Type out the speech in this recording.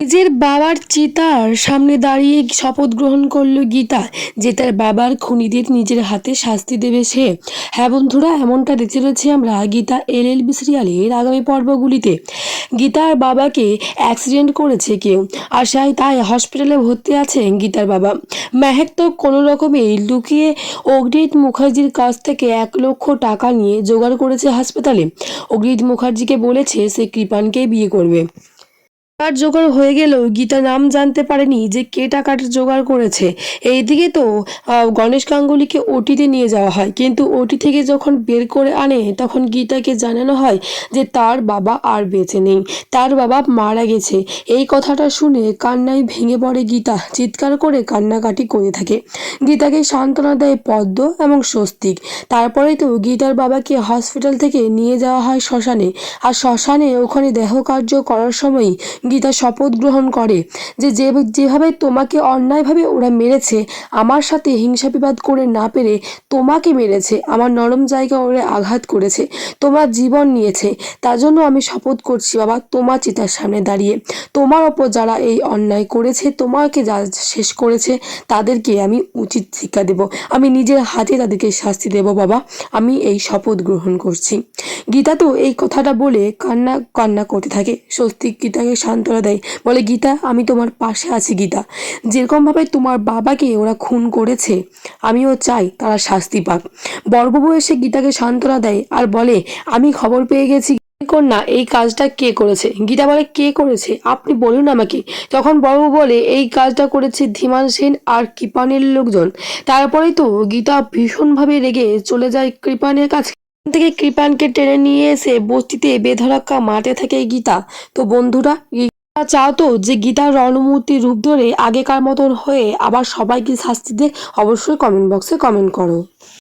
নিজের বাবার চিতার সামনে দাঁড়িয়ে শপথ গ্রহণ করল গীতা, যে তার বাবার খুনিদের নিজের হাতে শাস্তি দেবে সে। হ্যাঁ বন্ধুরা, এমনটা দেখতে রয়েছে আমরা গীতা এল এল বি সিরিয়ালের আগামী পর্বগুলিতে। গীতার বাবাকে অ্যাক্সিডেন্ট করেছে কেউ, আর সাই তাই হসপিটালে ভর্তি আছে গীতার বাবা। মেহেক তো কোনো রকমে লুকিয়ে অগ্নিত মুখার্জির কাছ থেকে এক লক্ষ টাকা নিয়ে জোগাড় করেছে হাসপাতালে। অগ্নিত মুখার্জিকে বলেছে সে কৃপানকে বিয়ে করবে। টাকার জোগাড় হয়ে গেলেও গীতা নাম জানতে পারেনি যে কে টাকাটা জোগাড় করেছে। এইদিকে তো গণেশ গাঙ্গুলিকে ওটিতে নিয়ে যাওয়া হয়। কিন্তু ওটি থেকে যখন বের করে আনে, তখন গীতাকে জানানো হয় যে তার বাবা আর বেঁচে নেই। তার বাবা মারা গেছে। এই কথাটা শুনে কান্নায় ভেঙে পড়ে গীতা। চিৎকার করে কান্নাকাটি করে থাকে। গীতাকে সান্ত্বনা দেয় পদ্ম এবং স্বস্তিক। তারপরে তো গীতার বাবাকে হসপিটাল থেকে নিয়ে যাওয়া হয় শ্মশানে। আর শ্মশানে ওখানে দেহ কার্য করার সময় গীতা শপথ গ্রহণ করে যে যেভাবে তোমাকে অন্যায়ভাবে ওরা মেরেছে, আমার সাথে হিংসা বিবাদ করে না পেরে তোমাকে মেরেছে, আমার নরম জায়গা ওরা আঘাত করেছে, তোমার জীবন নিয়েছে, তার জন্য আমি শপথ করছি বাবা তোমার চিতার সামনে দাঁড়িয়ে। তোমার ওপর যারা এই অন্যায় করেছে, তোমাকে যা শেষ করেছে, তাদেরকে আমি উচিত শিক্ষা দেব। আমি নিজের হাতে তাদেরকে শাস্তি দেব বাবা। আমি এই শপথ গ্রহণ করছি। গীতা তো এই কথাটা বলে কান্না কান্না করতে থাকে। স্বস্তিক গীতাকে সান্ত্বনা দেয়। বলে, গীতা, আমি তোমার পাশে আছি, গীতা। যেরকমভাবে তোমার বাবাকে ওরা খুন করেছে, আমিও চাই তারা শাস্তি পাক। বড়বাবু এসে গীতাকে সান্ত্বনা দেয় আর বলে, আমি খবর পেয়ে গেছি, কন্যা, এই কাজটা কে করেছে? গীতা বলে, কে করেছে? আপনি বলুন আমাকে। তখন বড়বাবু বলে, এই কাজটা করেছে ধীমান সেন আর কৃপানের লোকজন। তারপরেই তো গীতা ভীষণভাবে রেগে চলে যায় কৃপানের কাছে। থেকে কৃপানকে টেনে নিয়ে এসে বস্তিতে বেধড়াক্কা মাঠে থাকে গীতা। তো বন্ধুরা চাও তো যে গীতার রণমূর্তি রূপ ধরে আগেকার মতন হয়ে আবার সবাইকে শাস্তি দেয় অবশ্যই কমেন্ট বক্সে কমেন্ট করো।